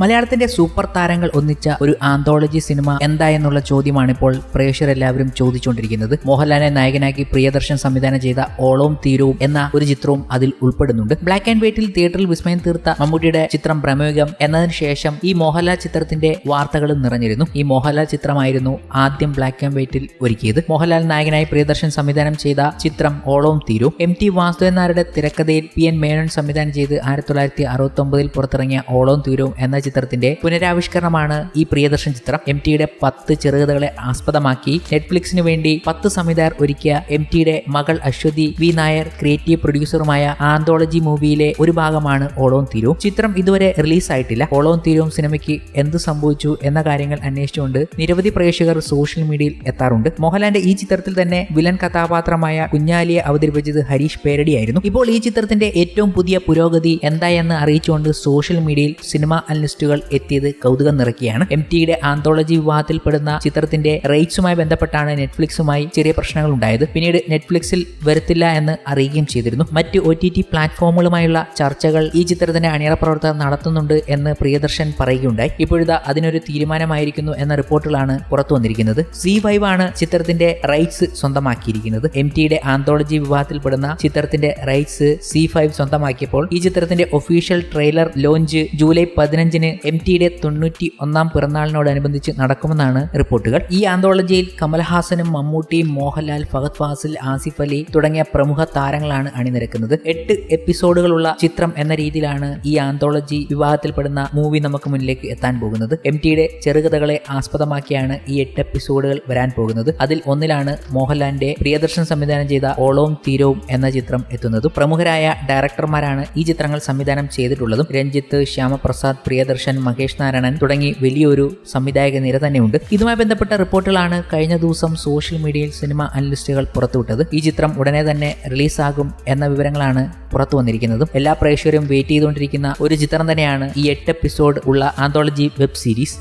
മലയാളത്തിന്റെ സൂപ്പർ താരങ്ങൾ ഒന്നിച്ച ഒരു ആന്തോളജി സിനിമ എന്താ എന്നുള്ള ചോദ്യമാണ് ഇപ്പോൾ പ്രേക്ഷകരെല്ലാവരും ചോദിച്ചുകൊണ്ടിരിക്കുന്നത്. മോഹൻലാലിനെ നായകനാക്കി പ്രിയദർശൻ സംവിധാനം ചെയ്ത ഓളവും തീരവും എന്ന ഒരു ചിത്രവും അതിൽ ഉൾപ്പെടുന്നുണ്ട്. ബ്ലാക്ക് ആൻഡ് വൈറ്റിൽ തിയേറ്ററിൽ വിസ്മയം തീർത്ത മമ്മൂട്ടിയുടെ ചിത്രം പ്രമേയം എന്നതിന് ശേഷം ഈ മോഹൻലാൽ ചിത്രത്തിന്റെ വാർത്തകളും നിറഞ്ഞിരുന്നു. ഈ മോഹൻലാൽ ചിത്രമായിരുന്നു ആദ്യം ബ്ലാക്ക് ആൻഡ് വൈറ്റിൽ ഒരുക്കിയത്. മോഹൻലാൽ നായകനായി പ്രിയദർശൻ സംവിധാനം ചെയ്ത ചിത്രം ഓളവും തീരവും. എം ടി വാസുദേവൻ നായരുടെ തിരക്കഥയിൽ പി എൻ മേനോൻ സംവിധാനം ചെയ്ത് ആയിരത്തി തൊള്ളായിരത്തി അറുപത്തി ഒമ്പതിൽ പുറത്തിറങ്ങിയ ഓളവും തീരവും എന്ന ചിത്രത്തിന്റെ പുനരാവിഷ്കരണമാണ് ഈ പ്രിയദർശൻ ചിത്രം. എം ടിയുടെ പത്ത് ചെറുകഥകളെ ആസ്പദമാക്കി നെറ്റ്ഫ്ലിക്സിന് വേണ്ടി പത്ത് സംവിധായകർ ഒരുക്കിയ എം ടിയുടെ മകൾ അശ്വതി വി നായർ ക്രിയേറ്റീവ് പ്രൊഡ്യൂസറുമായ ആന്തോളജി മൂവിയിലെ ഒരു ഭാഗമാണ് ഓളോൻ തിരു ചിത്രം ഇതുവരെ റിലീസായിട്ടില്ല. ഓളോൻ തീരവും സിനിമയ്ക്ക് എന്ത് സംഭവിച്ചു എന്ന കാര്യങ്ങൾ അന്വേഷിച്ചുകൊണ്ട് നിരവധി പ്രേക്ഷകർ സോഷ്യൽ മീഡിയയിൽ എത്താറുണ്ട്. മോഹൻലാലിന്റെ ഈ ചിത്രത്തിൽ തന്നെ വിലൻ കഥാപാത്രമായ കുഞ്ഞാലിയെ അവതരിപ്പിച്ചത് ഹരീഷ് പേരടിയായിരുന്നു. ഇപ്പോൾ ഈ ചിത്രത്തിന്റെ ഏറ്റവും പുതിയ പുരോഗതി എന്തായെന്ന് അറിയിച്ചുകൊണ്ട് സോഷ്യൽ മീഡിയയിൽ സിനിമ അനലിസ്റ്റുകൾ എത്തിയത് കൗതുകം നിറയ്ക്കുകയാണ്. എം ടിയുടെ ആന്തോളജി വിവാഹത്തിൽപ്പെടുന്ന ചിത്രത്തിന്റെ റൈറ്റ്സുമായി ബന്ധപ്പെട്ടാണ് നെറ്റ്ഫ്ലിക്സുമായി ചെറിയ പ്രശ്നങ്ങൾ ഉണ്ടായത് പിന്നീട് നെറ്റ്ഫ്ലിക്സിൽ വരുത്തില്ല എന്ന് അറിയുകയും ചെയ്തിരുന്നു. മറ്റ് ഒ ടി ടി പ്ലാറ്റ്ഫോമുകളുമായുള്ള ചർച്ചകൾ ഈ ചിത്രത്തിന്റെ അണിയറ പ്രവർത്തകർ നടത്തുന്നുണ്ട് എന്ന് പ്രിയദർശൻ പറയുകയുണ്ടായി. ഇപ്പോഴിതാ അതിനൊരു തീരുമാനമായിരിക്കുന്നു എന്ന റിപ്പോർട്ടുകളാണ് പുറത്തു വന്നിരിക്കുന്നത്. സി വൈവ് ആണ് ചിത്രത്തിന്റെ റൈറ്റ്സ് സ്വന്തമാക്കിയിരിക്കുന്നത്. എം ടിയുടെ ആന്തോളജി വിഭാഗത്തിൽപ്പെടുന്ന ചിത്രത്തിന്റെ റൈറ്റ്സ് സി ഫൈവ് സ്വന്തമാക്കിയപ്പോൾ ഈ ചിത്രത്തിന്റെ ഒഫീഷ്യൽ ട്രെയിലർ ലോഞ്ച് ജൂലൈ പതിനഞ്ചിന് എം ടിയുടെ തൊണ്ണൂറ്റി ഒന്നാം പിറന്നാളിനോടനുബന്ധിച്ച് നടക്കുമെന്നാണ് റിപ്പോർട്ടുകൾ. ഈ ആന്തോളജിയിൽ കമൽഹാസനും മമ്മൂട്ടിയും മോഹൻലാൽ ഫഹദ് ഫാസിൽ ആസിഫ് അലി തുടങ്ങിയ പ്രമുഖ താരങ്ങളാണ് അണിനിരക്കുന്നത്. എട്ട് എപ്പിസോഡുകളുള്ള ചിത്രം എന്ന രീതിയിലാണ് ഈ ആന്തോളജി വിവാഹത്തിൽപ്പെടുന്ന മൂവി നമുക്ക് മുന്നിലേക്ക് എത്താൻ പോകുന്നത്. എം ടിയുടെ ചെറുകഥകളെ ആസ്പദമാക്കിയാണ് ഈ എട്ട് എപ്പിസോഡുകൾ വരാൻ പോകുന്നത്. അതിൽ ഒന്നിലാണ് മോഹൻലാലിന്റെ പ്രിയദർശൻ സംവിധാനം ചെയ്ത ഓളവും തീരവും എന്ന ചിത്രം എത്തുന്നത്. പ്രമുഖരായ ഡയറക്ടർമാരാണ് ഈ ചിത്രങ്ങൾ സംവിധാനം ചെയ്തിട്ടുള്ളതും. രഞ്ജിത്ത് ശ്യാമപ്രസാദ് പ്രിയദർശൻ മഹേഷ് നാരായണൻ തുടങ്ങി വലിയൊരു സംവിധായക നിര തന്നെയുണ്ട്. ഇതുമായി ബന്ധപ്പെട്ട റിപ്പോർട്ടുകളാണ് കഴിഞ്ഞ ദിവസം സോഷ്യൽ മീഡിയയിൽ സിനിമ അനലിസ്റ്റുകൾ പുറത്തുവിട്ടത്. ഈ ചിത്രം ഉടനെ തന്നെ റിലീസാകും എന്ന വിവരങ്ങളാണ് പുറത്തു വന്നിരിക്കുന്നത്. എല്ലാ പ്രേക്ഷകരും വെയിറ്റ് ചെയ്തുകൊണ്ടിരിക്കുന്ന ഒരു ചിത്രം തന്നെയാണ് ഈ എട്ട് എപ്പിസോഡ് ഉള്ള ആന്തോളജി വെബ് സീരീസ്.